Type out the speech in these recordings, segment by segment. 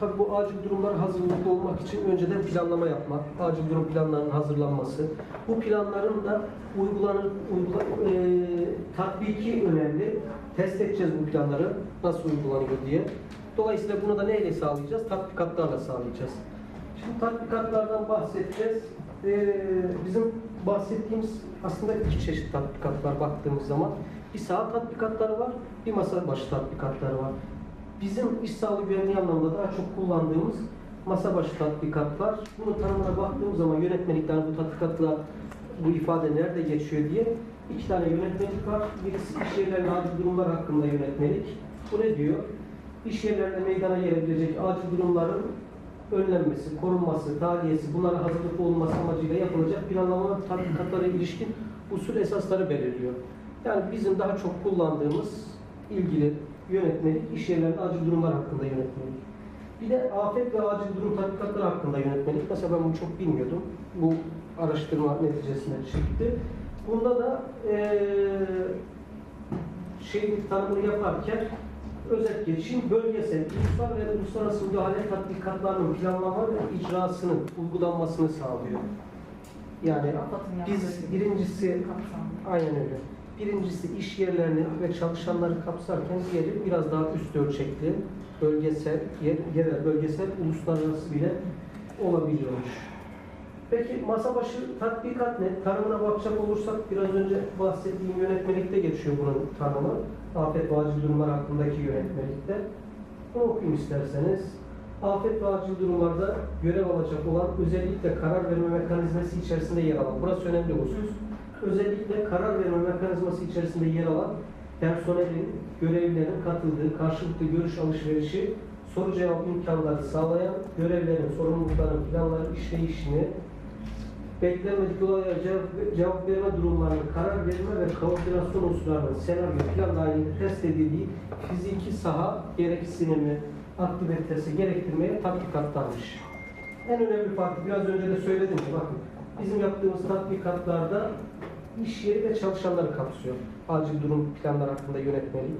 Tabii bu acil durumlar hazırlıklı olmak için önceden planlama yapmak, acil durum planlarının hazırlanması. Bu planların da uygulanır, uygula, e, tatbiki önemli. Test edeceğiz bu planları nasıl uygulanıyor diye. Dolayısıyla bunu da neyle sağlayacağız? Tatbikatlarla sağlayacağız. Şimdi tatbikatlardan bahsedeceğiz. Ee, bizim bahsettiğimiz aslında iki çeşit tatbikatlar baktığımız zaman. Bir saha tatbikatları var, bir masa başı tatbikatları var. Bizim iş sağlığı güvenliği anlamında daha çok kullandığımız masa başı tatbikatlar. Bunun tanımına baktığımız zaman yönetmelikler bu tatbikatlar bu ifade nerede geçiyor diye iki tane yönetmelik var. Birisi iş yerlerinin acil durumlar hakkında yönetmelik. Bu ne diyor? İş yerlerinde meydana gelebilecek acil durumların önlenmesi, korunması, tahliyesi, bunlara hazırlıklı olması amacıyla yapılacak planlama tatbikatlara ilişkin usul esasları belirliyor. Yani bizim daha çok kullandığımız ilgili yönetmelik, iş yerlerinde acil durumlar hakkında yönetmelik. Bir de afet ve acil durum tatbikatları hakkında yönetmelik. Mesela ben bunu çok bilmiyordum. Bu araştırma neticesinde çıktı. Bunda da eee şeyin tanımını yaparken özet geçeyim, bölgesel, ulusal ve uluslararası müdahale tatbikatlarının planlama ve icrasının uygulanmasını sağlıyor. Yani biz birincisi, aynen öyle. Birincisi iş yerlerini ve çalışanları kapsarken diğeri biraz daha üst ölçekli, bölgesel, yer, yerel, bölgesel, uluslararası bile olabiliyormuş. Peki masa başı tatbikat ne? Tanımına bakacak olursak biraz önce bahsettiğim yönetmelikte geçiyor bunun tanımı. Afet ve acil durumlar hakkındaki yönetmelikte. Bunu okuyayım isterseniz. Afet ve acil durumlarda görev alacak olan özellikle karar verme mekanizması içerisinde yer alan, burası önemli husus. Özellikle karar verme mekanizması içerisinde yer alan personelin, görevlilerin katıldığı karşılıklı görüş alışverişi, soru cevap imkanları sağlayan, görevlerin, sorumlulukların, planların işleyişini, beklenmedik olaylara cevap, cevap verme durumlarının karar verme ve koordinasyon unsurlarının senaryo plan dahilinde test edildiği fiziki saha gereksinimi, aktivitesi gerektirmeye tatbikatlanmış. En önemli farkı biraz önce de söyledim ki bakın bizim yaptığımız tatbikatlarda iş yeri ve çalışanları kapsıyor. Acil durum planları hakkında yönetmelik.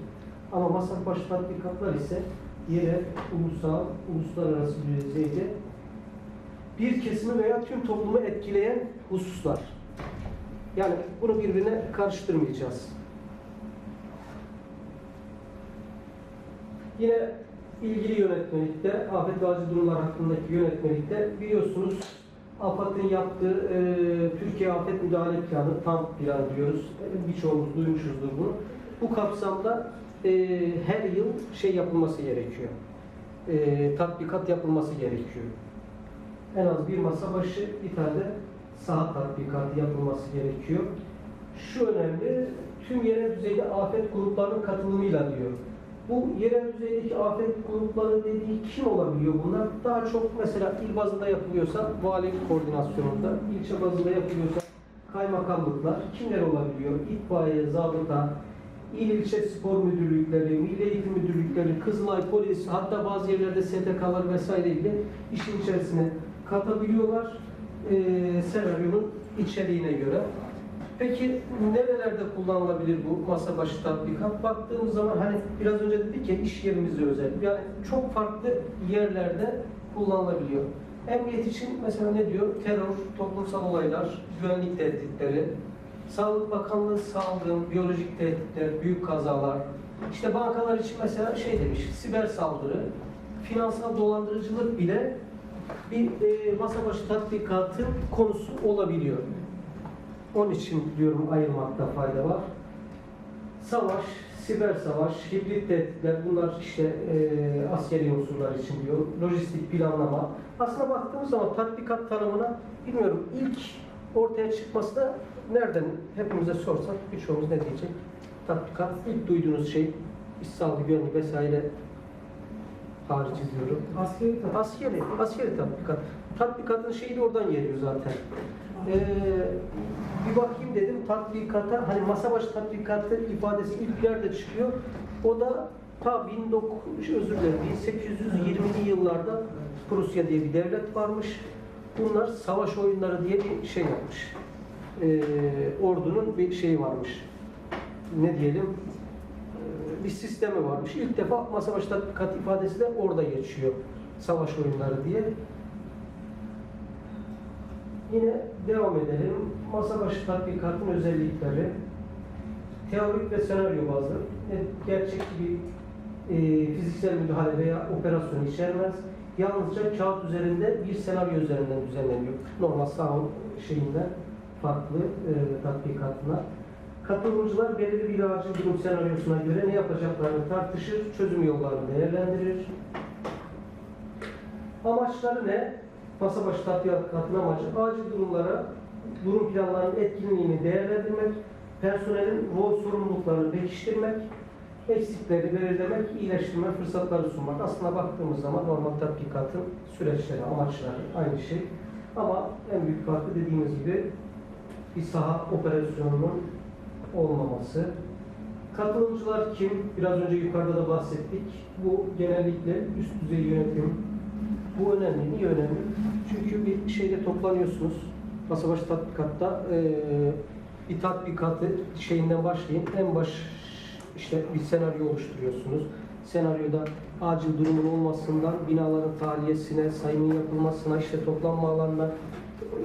Ama masa başı tatbikatlar ise yerel, ulusal, uluslararası düzeyde bir kesimi veya tüm toplumu etkileyen hususlar. Yani bunu birbirine karıştırmayacağız. Yine ilgili yönetmelikte, afet ve acil durumlar hakkındaki yönetmelikte biliyorsunuz AFAD'ın yaptığı e, Türkiye Afet Müdahale Planı, tam plan diyoruz. Birçoğumuz duymuşuzdur bunu. Bu kapsamda e, her yıl şey yapılması gerekiyor. E, tatbikat yapılması gerekiyor en az bir masa başı bir tane de saha tatbikatı yapılması gerekiyor. Şu önemli, tüm yerel düzeyde afet gruplarının katılımıyla diyor. Bu yerel düzeydeki afet grupları dediği kim olabiliyor bunlar? Daha çok mesela il bazında yapılıyorsa vali koordinasyonunda, ilçe bazında yapılıyorsa kaymakamlıklar kimler olabiliyor? İtfaiye, zabıta, il ilçe spor müdürlükleri, milli eğitim müdürlükleri, Kızılay, polis, hatta bazı yerlerde STK'lar vesaire ile işin içerisine katabiliyorlar e, senaryonun içeriğine göre. Peki nerelerde kullanılabilir bu masa başı tatbikat? Baktığımız zaman hani biraz önce dedik ya iş yerimize özel. Yani çok farklı yerlerde kullanılabiliyor. Emniyet için mesela ne diyor? Terör, toplumsal olaylar, güvenlik tehditleri, Sağlık Bakanlığı salgın, biyolojik tehditler, büyük kazalar. İşte bankalar için mesela şey demiş, siber saldırı, finansal dolandırıcılık bile bir e, masa başı tatbikatın konusu olabiliyor. Onun için diyorum ayırmakta fayda var. Savaş, siber savaş, hibrit tehditler bunlar işte e, askeri unsurlar için diyor. Lojistik planlama. Aslına baktığımız zaman tatbikat tanımına bilmiyorum ilk ortaya çıkması da nereden hepimize sorsak birçoğumuz ne diyecek? Tatbikat ilk duyduğunuz şey iş sağlığı güvenliği vesaire harici diyorum. Askeri Askeri, askeri tatbikat. Tatbikatın şeyi de oradan geliyor zaten. Ee, bir bakayım dedim tatbikata, hani masa başı tatbikatı ifadesi ilk yerde çıkıyor. O da ta 1900, özür dilerim, 1820'li yıllarda Prusya diye bir devlet varmış. Bunlar savaş oyunları diye bir şey yapmış. Ee, ordunun bir şeyi varmış. Ne diyelim? e, bir sistemi varmış. İlk defa masa başı tatbikat ifadesi de orada geçiyor. Savaş oyunları diye. Yine devam edelim. Masa başı tatbikatın özellikleri. Teorik ve senaryo bazlı. Gerçek bir e, fiziksel müdahale veya operasyon içermez. Yalnızca kağıt üzerinde bir senaryo üzerinden düzenleniyor. Normal saha şeyinden farklı e, tatbikatına. Katılımcılar belirli bir acil durum senaryosuna göre ne yapacaklarını tartışır, çözüm yollarını değerlendirir. Amaçları ne? Masa başı tatbikatın amacı acil durumlara, durum planlarının etkinliğini değerlendirmek, personelin rol sorumluluklarını pekiştirmek, eksikleri belirlemek, iyileştirme fırsatları sunmak. Aslında baktığımız zaman normal tatbikatın süreçleri, amaçları aynı şey. Ama en büyük farkı dediğimiz gibi bir saha operasyonunun olmaması. Katılımcılar kim? Biraz önce yukarıda da bahsettik. Bu genellikle üst düzey yönetim. Bu önemli. Niye önemli? Çünkü bir şeyde toplanıyorsunuz. Masa başı tatbikatta eee bir tatbikatı şeyinden başlayın. En baş işte bir senaryo oluşturuyorsunuz. Senaryoda acil durumun olmasından binaların tahliyesine, sayımın yapılmasına, işte toplanma alanına,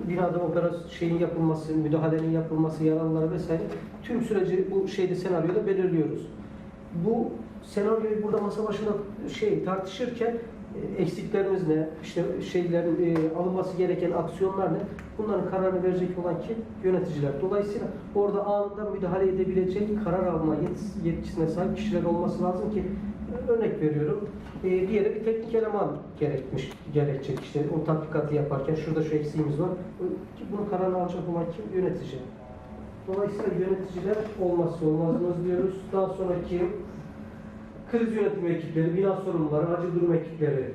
binada operasyon şeyin yapılması, müdahalenin yapılması, yaralılara vesaire tüm süreci bu şeyde senaryoda belirliyoruz. Bu senaryoyu burada masa başında şey tartışırken e, eksiklerimiz ne, işte şeylerin e, alınması gereken aksiyonlar ne, bunların kararını verecek olan kim? Yöneticiler. Dolayısıyla orada anında müdahale edebilecek karar alma yetis- yetkisine sahip kişiler olması lazım ki e, örnek veriyorum. E, bir yere bir teknik eleman gerekmiş, gerekecek işte o tatbikatı yaparken şurada şu eksiğimiz var. E, Bunun kararını alacak olan kim? Yönetici. Dolayısıyla yöneticiler olmazsa olmazımız diyoruz. Daha sonraki kriz yönetimi ekipleri, bina sorumluları, acil durum ekipleri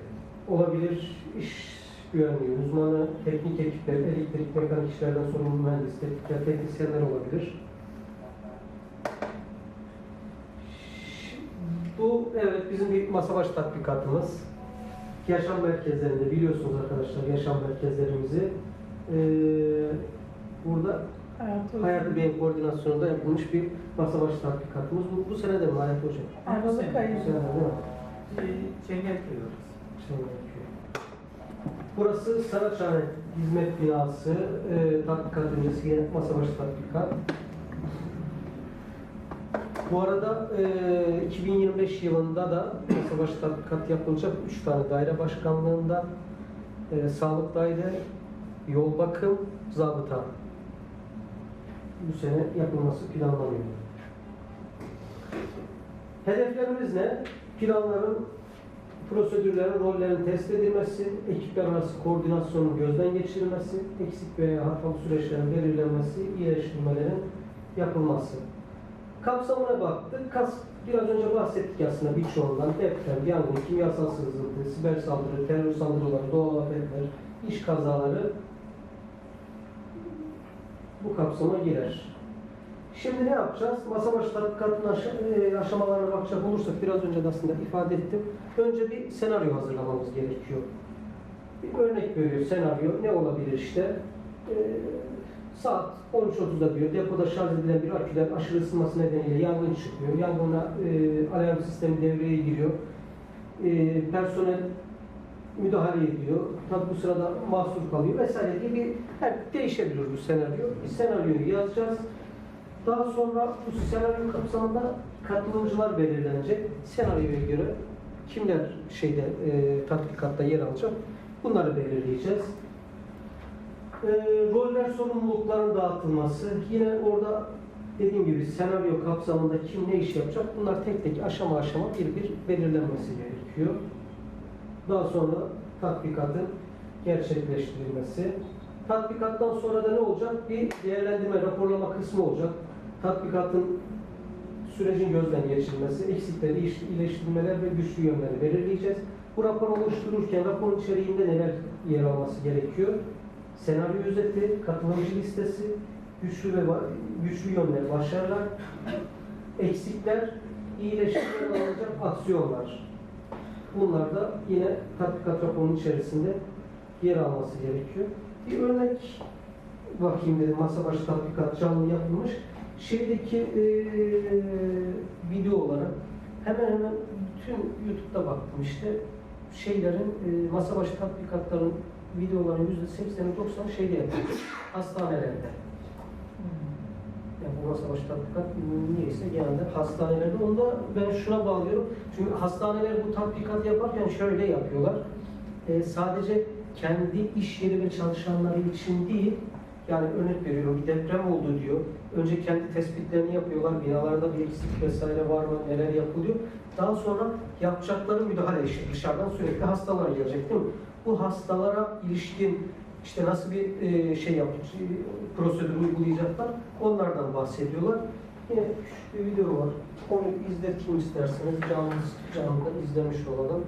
olabilir. İş güvenliği uzmanı, teknik ekipler, elektrik, mekanik işlerden sorumlu mühendis, teknikler, teknisyenler olabilir. Bu evet bizim bir masa başı tatbikatımız. Yaşam merkezlerinde biliyorsunuz arkadaşlar yaşam merkezlerimizi. Ee, burada Hayat Bey'in koordinasyonunda yapılmış bir masa başı tatbikatımız. Bu, bu sene de mi Hayati Hocam? Aralık ayı. Bu sene de değil mi? Çengelköy orası. Şey. Burası Saraçhane Hizmet Binası, e, tatbikat öncesi yine masa başı tatbikat. Bu arada e, 2025 yılında da masa başı tatbikat yapılacak 3 tane daire başkanlığında e, sağlık daire, yol bakım, zabıta bu sene yapılması planlanıyor. Hedeflerimiz ne? Planların, prosedürlerin, rollerin test edilmesi, ekipler arası koordinasyonun gözden geçirilmesi, eksik veya hatalı süreçlerin belirlenmesi, iyileştirmelerin yapılması. Kapsamına baktık. Kas, biraz önce bahsettik aslında birçoğundan. Deprem, yangın, kimyasal sızıntı, siber saldırı, terör saldırıları, doğal afetler, iş kazaları bu kapsama girer. Şimdi ne yapacağız? Masa başı tatbikatın aşa- e, aşamalarına bakacak olursak biraz önce de aslında ifade ettim. Önce bir senaryo hazırlamamız gerekiyor. Bir örnek veriyor senaryo. Ne olabilir işte? Ee, saat 13.30'da diyor. Depoda şarj edilen bir aküden aşırı ısınması nedeniyle yangın çıkıyor. Yangına e, alarm sistemi devreye giriyor. E, personel müdahale ediyor. Tabi bu sırada mahsur kalıyor vesaire diye bir her değişebilir bu senaryo. Biz senaryoyu yazacağız. Daha sonra bu senaryo kapsamında katılımcılar belirlenecek. Senaryoya göre kimler şeyde e, tatbikatta yer alacak bunları belirleyeceğiz. E, roller sorumlulukların dağıtılması. Yine orada dediğim gibi senaryo kapsamında kim ne iş yapacak bunlar tek tek aşama aşama bir bir belirlenmesi gerekiyor. Daha sonra tatbikatın gerçekleştirilmesi. Tatbikattan sonra da ne olacak? Bir değerlendirme, raporlama kısmı olacak. Tatbikatın sürecin gözden geçirilmesi, eksikleri, iyileş- iyileştirmeler ve güçlü yönleri belirleyeceğiz. Bu raporu oluştururken raporun içeriğinde neler yer alması gerekiyor? Senaryo özeti, katılımcı listesi, güçlü ve güçlü yönler, başarılar, eksikler, iyileştirmeler alınacak aksiyonlar. Bunlar da yine tatbikat raporunun içerisinde yer alması gerekiyor. Bir örnek bakayım dedim. Masa başı tatbikat canlı yapılmış. Şeydeki eee video olarak hemen hemen bütün YouTube'da baktım işte şeylerin eee masa başı tatbikatların videoların %80'i 90'ı şeyde yapıyor. Hastanelerde. Masa başı tatbikat niyeyse genelde hastanelerde. Onu da ben şuna bağlıyorum. Çünkü hastaneler bu tatbikat yaparken şöyle yapıyorlar. Ee, sadece kendi iş yeri ve çalışanları için değil, yani örnek veriyorum bir deprem oldu diyor. Önce kendi tespitlerini yapıyorlar. Binalarda bir eksik vesaire var mı, neler yapılıyor. Daha sonra yapacakları müdahale işte dışarıdan sürekli hastalar gelecek değil mi? Bu hastalara ilişkin işte nasıl bir e, şey yap, prosedür uygulayacaklar onlardan bahsediyorlar. Yine küçük bir video var. Onu izleteyim isterseniz canlı canlı izlemiş olalım.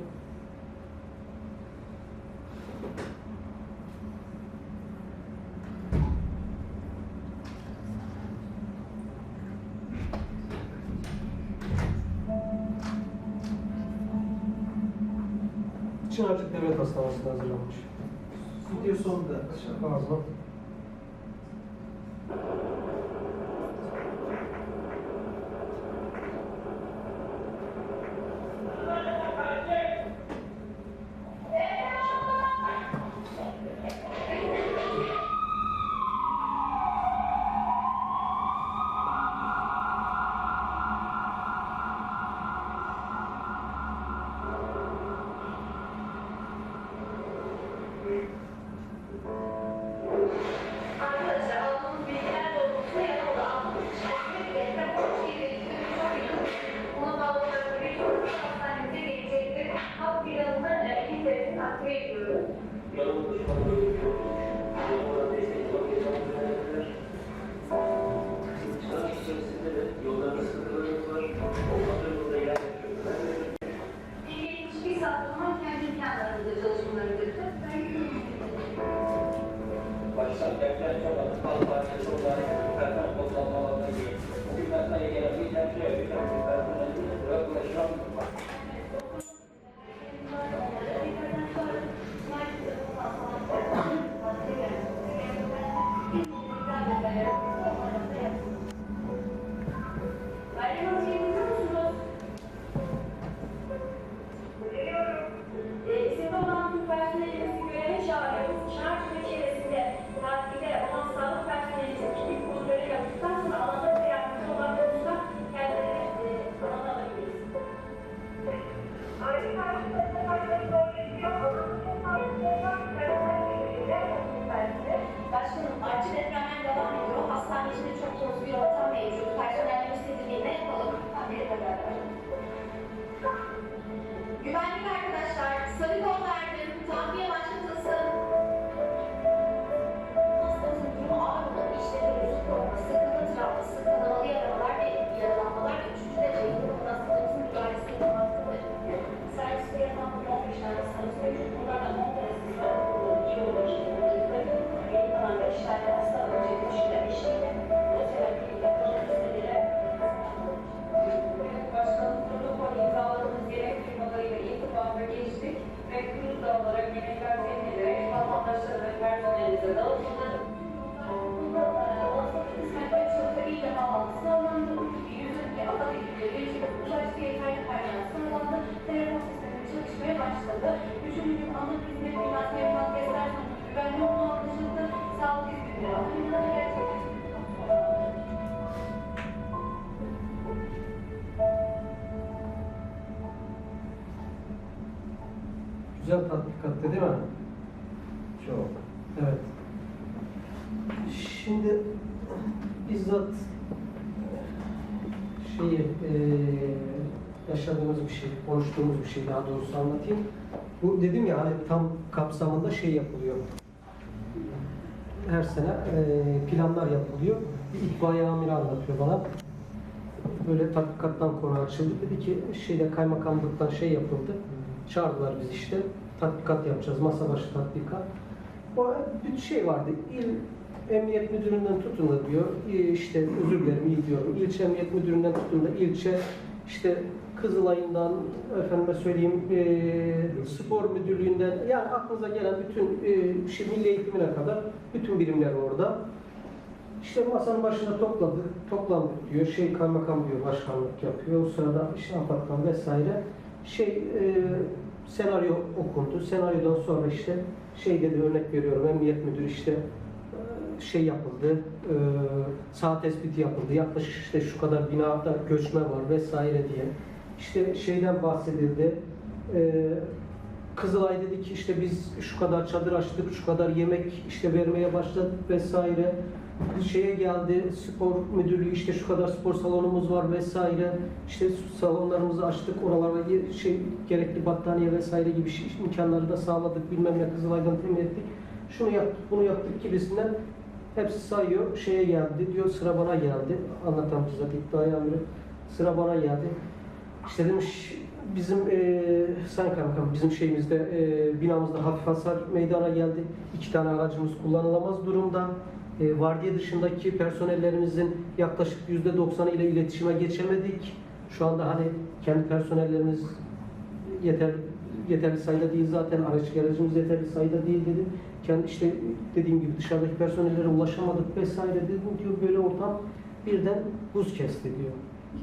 Çınarcık Devlet Hastanesi'nde hazırlanmış. 那老西部。Güzel tatbikattı değil mi? Çok. Evet. Şimdi bizzat şeyi eee yaşadığımız bir şey, konuştuğumuz bir şey daha doğrusu anlatayım. Bu dedim ya hani tam kapsamında şey yapılıyor. Her sene eee, planlar yapılıyor. Bir itfaiye amiri anlatıyor bana. Böyle tatbikattan konu açıldı. Dedi ki şeyde kaymakamlıktan şey yapıldı. Çağırdılar biz işte. Tatbikat yapacağız. Masa başı tatbikat. O bir şey vardı. İl Emniyet Müdürü'nden tutun da diyor. işte özür dilerim il diyorum. İlçe Emniyet Müdürü'nden tutun da ilçe işte Kızılay'ından efendime söyleyeyim e, spor müdürlüğünden yani aklınıza gelen bütün e, şey, milli eğitimine kadar bütün birimler orada. İşte masanın başında topladık, toplandık diyor. Şey kaymakam diyor, başkanlık yapıyor. O sırada işte apartman vesaire. Şey e, senaryo okundu. Senaryodan sonra işte şey dedi örnek veriyorum emniyet müdürü işte e, şey yapıldı, e, saat tespiti yapıldı. Yaklaşık işte şu kadar binada göçme var vesaire diye. İşte şeyden bahsedildi. E, Kızılay dedi ki işte biz şu kadar çadır açtık, şu kadar yemek işte vermeye başladık vesaire. Şeye geldi spor müdürlüğü işte şu kadar spor salonumuz var vesaire. İşte salonlarımızı açtık, oralara şey gerekli battaniye vesaire gibi şey, imkanları da sağladık. Bilmem ne Kızılay'dan temin ettik. Şunu yaptık, bunu yaptık gibisinden hepsi sayıyor. Şeye geldi diyor sıra bana geldi. Anlatan bizzat iddia amiri. Sıra bana geldi. İşte demiş bizim e, Sayın Kaymakam bizim şeyimizde e, binamızda hafif hasar meydana geldi. İki tane aracımız kullanılamaz durumda. E, vardiya dışındaki personellerimizin yaklaşık yüzde doksanı ile iletişime geçemedik. Şu anda hani kendi personellerimiz yeter yeterli sayıda değil zaten araç garajımız yeterli sayıda değil dedim. Kendi işte dediğim gibi dışarıdaki personellere ulaşamadık vesaire dedim diyor böyle ortam birden buz kesti diyor.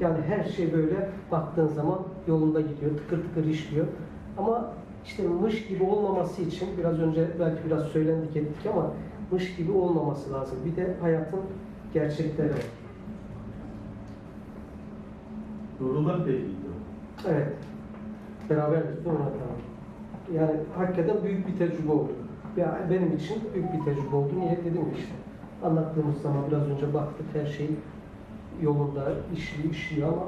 Yani her şey böyle baktığın zaman yolunda gidiyor, tıkır tıkır işliyor. Ama işte mış gibi olmaması için biraz önce belki biraz söylendik ettik ama mış gibi olmaması lazım. Bir de hayatın gerçekleri var. Nurullah Bey? Evet. Beraber Murat abi? Yani hakikaten büyük bir tecrübe oldu. Ya benim için büyük bir tecrübe oldu. Niye dedim işte. Anlattığımız zaman biraz önce baktık her şey yolunda işliyor, işliyor ama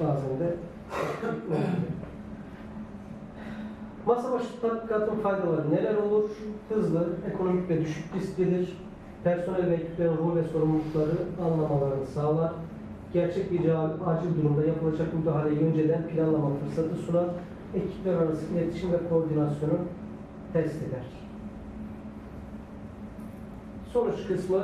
bazen de Masa başı tatbikatın faydaları neler olur? Hızlı, ekonomik ve düşük risklidir. Personel ve ekiplerin rol ve sorumlulukları anlamalarını sağlar. Gerçek bir acil durumda yapılacak müdahaleyi önceden planlama fırsatı sunar. Ekipler arası iletişim ve koordinasyonu test eder. Sonuç kısmı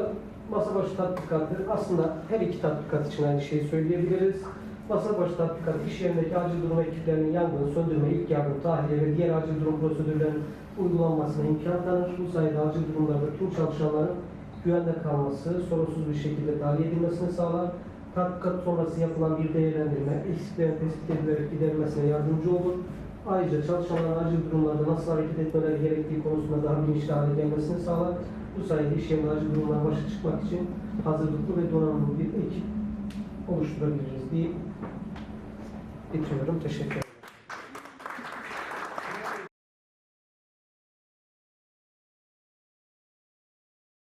masa başı tatbikatı. Aslında her iki tatbikat için aynı şeyi söyleyebiliriz. Masa başı tatbikat iş yerindeki acil durum ekiplerinin yangını söndürme, ilk yardım, tahliye ve diğer acil durum prosedürlerinin uygulanmasına imkan tanır. Bu sayede acil durumlarda tüm çalışanların güvende kalması, sorunsuz bir şekilde tahliye edilmesini sağlar. Tatbikat sonrası yapılan bir değerlendirme, eksiklerin tespit edilerek giderilmesine yardımcı olur. Ayrıca çalışanların acil durumlarda nasıl hareket etmeleri gerektiği konusunda daha bilinçli hale gelmesini sağlar. Bu sayede iş yerinde acil durumlara başa çıkmak için hazırlıklı ve donanımlı bir ekip oluşturabiliriz diye bitiriyorum. Teşekkür ederim.